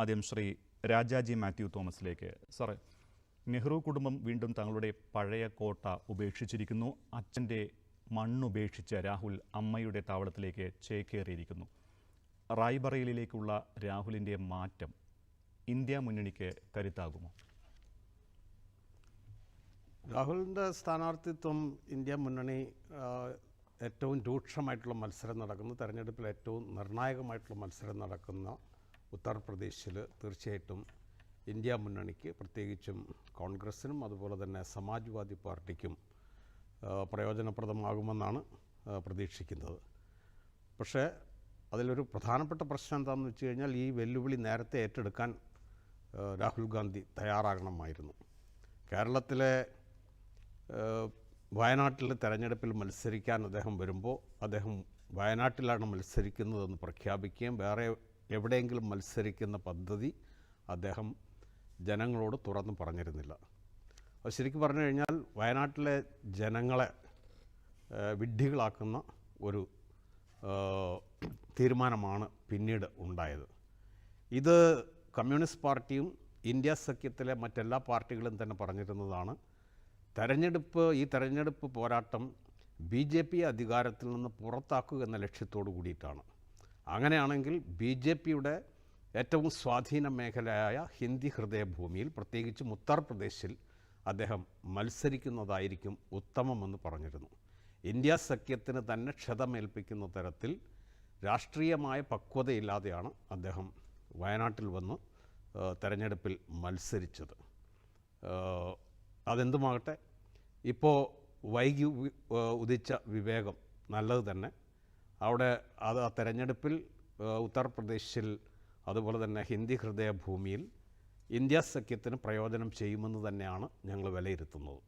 ആദ്യം ശ്രീ രാജാജി മാത്യു തോമസിലേക്ക്. സാറേ നെഹ്റു കുടുംബം വീണ്ടും തങ്ങളുടെ പഴയ കോട്ട ഉപേക്ഷിച്ചിരിക്കുന്നു. അച്ഛന്റെ മണ്ണുപേക്ഷിച്ച് രാഹുൽ അമ്മയുടെ താവളത്തിലേക്ക് ചേക്കേറിയിരിക്കുന്നു. റായ്ബറയിലേക്കുള്ള രാഹുലിന്റെ മാറ്റം ഇന്ത്യ മുന്നണിക്ക് കരുത്താകുമോ? രാഹുലിന്റെ സ്ഥാനാർത്ഥിത്വം ഇന്ത്യ മുന്നണി ഏറ്റവും രൂക്ഷമായിട്ടുള്ള മത്സരം നടക്കുന്നു. തെരഞ്ഞെടുപ്പിൽ ഏറ്റവും നിർണായകമായിട്ടുള്ള മത്സരം നടക്കുന്ന ഉത്തർപ്രദേശിൽ തീർച്ചയായിട്ടും ഇന്ത്യ മുന്നണിക്ക് പ്രത്യേകിച്ചും കോൺഗ്രസിനും അതുപോലെ തന്നെ സമാജ്വാദി പാർട്ടിക്കും പ്രയോജനപ്രദമാകുമെന്നാണ് പ്രതീക്ഷിക്കുന്നത്. പക്ഷേ അതിലൊരു പ്രധാനപ്പെട്ട പ്രശ്നം എന്താണെന്ന് വെച്ച് കഴിഞ്ഞാൽ ഈ വെല്ലുവിളി നേരത്തെ ഏറ്റെടുക്കാൻ രാഹുൽ ഗാന്ധി തയ്യാറാകണമായിരുന്നു. കേരളത്തിലെ വയനാട്ടിലെ തെരഞ്ഞെടുപ്പിൽ മത്സരിക്കാൻ അദ്ദേഹം വരുമ്പോൾ അദ്ദേഹം വയനാട്ടിലാണ് മത്സരിക്കുന്നതെന്ന് പ്രഖ്യാപിക്കുകയും വേറെ എവിടെയെങ്കിലും മത്സരിക്കുന്ന പദ്ധതി അദ്ദേഹം ജനങ്ങളോട് തുറന്നു പറഞ്ഞിരുന്നില്ല. അത് ശരിക്കും പറഞ്ഞു കഴിഞ്ഞാൽ വയനാട്ടിലെ ജനങ്ങളെ വിഡ്ഢികളാക്കുന്ന ഒരു തീരുമാനമാണ് പിന്നീട് ഉണ്ടായത്. ഇത് കമ്മ്യൂണിസ്റ്റ് പാർട്ടിയും ഇന്ത്യ സഖ്യത്തിലെ മറ്റെല്ലാ പാർട്ടികളും തന്നെ പറഞ്ഞിരുന്നതാണ്. തെരഞ്ഞെടുപ്പ് ഈ തെരഞ്ഞെടുപ്പ് പോരാട്ടം ബി ജെ പി അധികാരത്തിൽ നിന്ന് പുറത്താക്കുക എന്ന ലക്ഷ്യത്തോടു കൂടിയിട്ടാണ്. അങ്ങനെയാണെങ്കിൽ ബി ജെ പിയുടെ ഏറ്റവും സ്വാധീന മേഖലയായ ഹിന്ദി ഹൃദയഭൂമിയിൽ പ്രത്യേകിച്ചും ഉത്തർപ്രദേശിൽ അദ്ദേഹം മത്സരിക്കുന്നതായിരിക്കും ഉത്തമമെന്ന് പറഞ്ഞിരുന്നു. ഇന്ത്യ സഖ്യത്തിന് തന്നെ ക്ഷതമേൽപ്പിക്കുന്ന തരത്തിൽ രാഷ്ട്രീയമായ പക്വതയില്ലാതെയാണ് അദ്ദേഹം വയനാട്ടിൽ വന്ന് തെരഞ്ഞെടുപ്പിൽ മത്സരിച്ചത്. അതെന്തുമാകട്ടെ ഇപ്പോൾ വൈകി ഉദിച്ച വിവേകം നല്ലത് തന്നെ അവിടെ അത് ആ തെരഞ്ഞെടുപ്പിൽ ഉത്തർപ്രദേശിൽ അതുപോലെ തന്നെ ഹിന്ദി ഹൃദയഭൂമിയിൽ ഇന്ത്യ സഖ്യത്തിന് പ്രയോജനം ചെയ്യുമെന്ന് തന്നെയാണ് ഞങ്ങൾ വിലയിരുത്തുന്നത്.